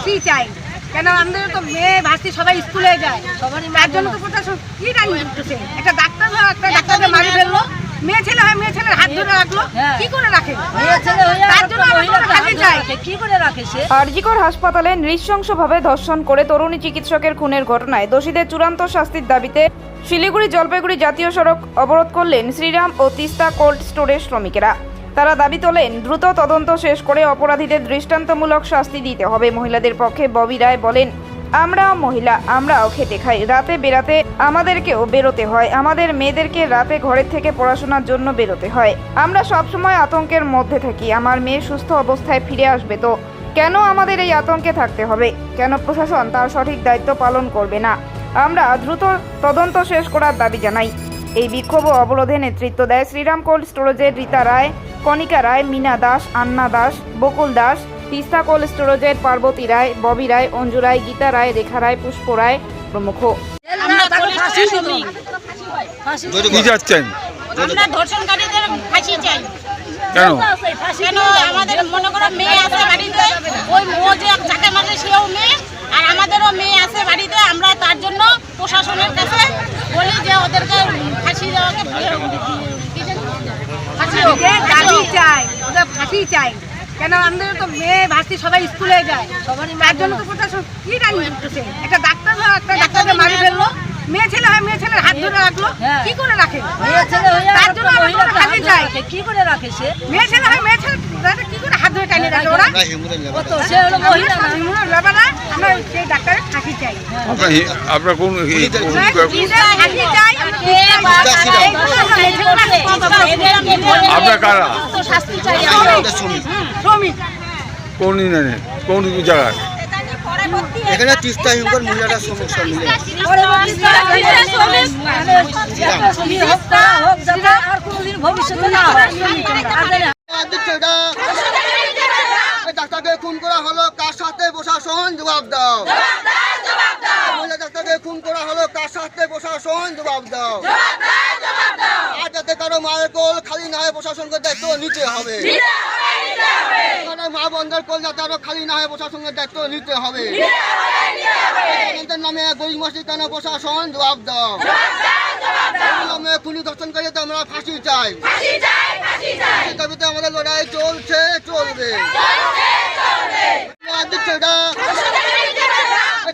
ফাঁসি চাই। কেন আমাদের তো মেয়ে ভাসি সবাই স্কুলে যায়। তার জন্য তো প্রশাসন কি টাইম করতেছে? একটা ডাক্তার হয় একটা ডাক্তারকে মারি ফেলল। মেয়ে ছেলে হয় মেয়ে ছেলের হাত ধরে রাখল। হ্যাঁ। কি করে রাখে? মেয়ে ছেলে হয়ে তার জন্য আমরা মহিলাকে ফাঁসি হাত ধরে চাই। রাখে। কি করে রাখে সে? আরজিকর হাসপাতালে নৃশংসভাবে ধর্ষণ করে তরুণী চিকিৎসকের খুনের ঘটনায় দোষীদের চূড়ান্ত শাস্তির দাবিতে শিলিগুড়ি জলপাইগুড়ি জাতীয় সড়ক অবরোধ করলেন শ্রীরাম ও তিস্তা কোল্ড স্টোরের শ্রমিকেরা। তারা দাবি তোলেন, দ্রুত তদন্ত শেষ করে অপরাধীদের দৃষ্টান্তমূলক শাস্তি দিতে হবে। মহিলাদের পক্ষে ববি রায় বলেন, আমরাও মহিলা, আমরাও খেটে খাই। রাতে বেরাতে আমাদেরকেও বেরোতে হয়। আমাদের মেয়েদেরকে রাতে ঘরের থেকে পড়াশোনার জন্য বেরোতে হয়। আমরা সবসময় আতঙ্কের মধ্যে থাকি। আমার মেয়ে সুস্থ অবস্থায় ফিরে আসবে তো? কেন আমাদের এই আতঙ্কে থাকতে হবে? কেন প্রশাসন তার সঠিক দায়িত্ব পালন করবে না? আমরা দ্রুত তদন্ত শেষ করার দাবি জানাই। এই বিক্ষোভ অবরোধে নেতৃত্ব দেয় শ্রীরাম কোল্ড স্টোরেজের রীতা রায়। কণিকা রায় মিনা দাস আন্না দাস বকুল দাস তিস্তা কোল্ড স্টোরেজের পার্বতী রায় ববি রায় অঞ্জু রায় গীতা রায় রেখা রায় পুষ্প রায় প্রমুখ। আমরা তাকে ফাঁসি দিব। ফাঁসি কি যাচ্ছেন? আমরা ধর্ষণকারীদের ফাঁসি চাই। কেন? কেন? আমাদের মনে করো মেয়ে আছে বাড়িতে ওই ও যে যাকে মারে সেও মেয়ে আর আমাদেরও মেয়ে আছে বাড়িতে আমরা তার জন্য প্রশাসনের কাছে বলি যে ওদেরকে ফাঁসি দেওয়াকে কি জানি? ফাঁসি হোক, যে ফাঁসি দাবি হোক। চাই ওদের চাই। কেন আমাদের তো মেয়ে ভাসি সবাই স্কুলে যায়। তার জন্য তো প্রশাসন কি করতেছে একটা ডাক্তার হয় একটা ডাক্তারকে মারি ফেলল। মেয়ে ছেলে হয় মেয়ে ছেলের হাত ধরে রাখল। হ্যাঁ। কি করে রাখে? মেয়ে ছেলে তার জন্য আমরা মহিলাকে হাত ফাঁসি ধরে চাই। কি করে রাখে সে? মেয়ে ছেলে হয় মেয়ে ছেলে কি করে হাত ধরে টাইনে রাখে ওরা? ও সে হলো মহিলা না। আমরা সেই ডাক্তারের ফাঁসি চাই। আপনার কোন চাই। আপনার কারা? কোন ইউনিয়নে? কোন জায়গায়? এখানে তিস্তা হিমকর মহিলারা সমস্যা মিলে। ডাক্তারকে খুন করা হলো কার সাথে প্রশাসন? জবাব দাও। মহিলা ডাক্তারকে খুন করা হলো কার সাথে প্রশাসন? জবাব দাও আর যাতে কারও মায়ের কোল খালি না হয় প্রশাসনকে দায়িত্ব নিতে হবে। মা বন্ধের কোল যাতে আরও খালি না হয় প্রশাসনের দায়িত্ব নিতে হবে। নামে গরিব মাসি কেন প্রশাসন জবাব দাও। নামে খুনি দর্শনকারী আমরা ফাঁসি চাই। দাবিতে আমাদের লড়াই চলছে চলবে।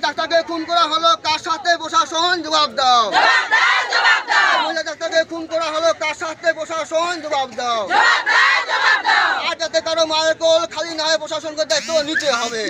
ডাক্তারকে খুন করা হলো কার সাথে? প্রশাসন জবাব দাও। মহিলা ডাক্তারকে খুন করা হলো সাথে প্রশাসন জবাব দাও। আর যাতে কারও মায়ের কোল খালি না প্রশাসনকে দায়িত্ব নিতে হবে।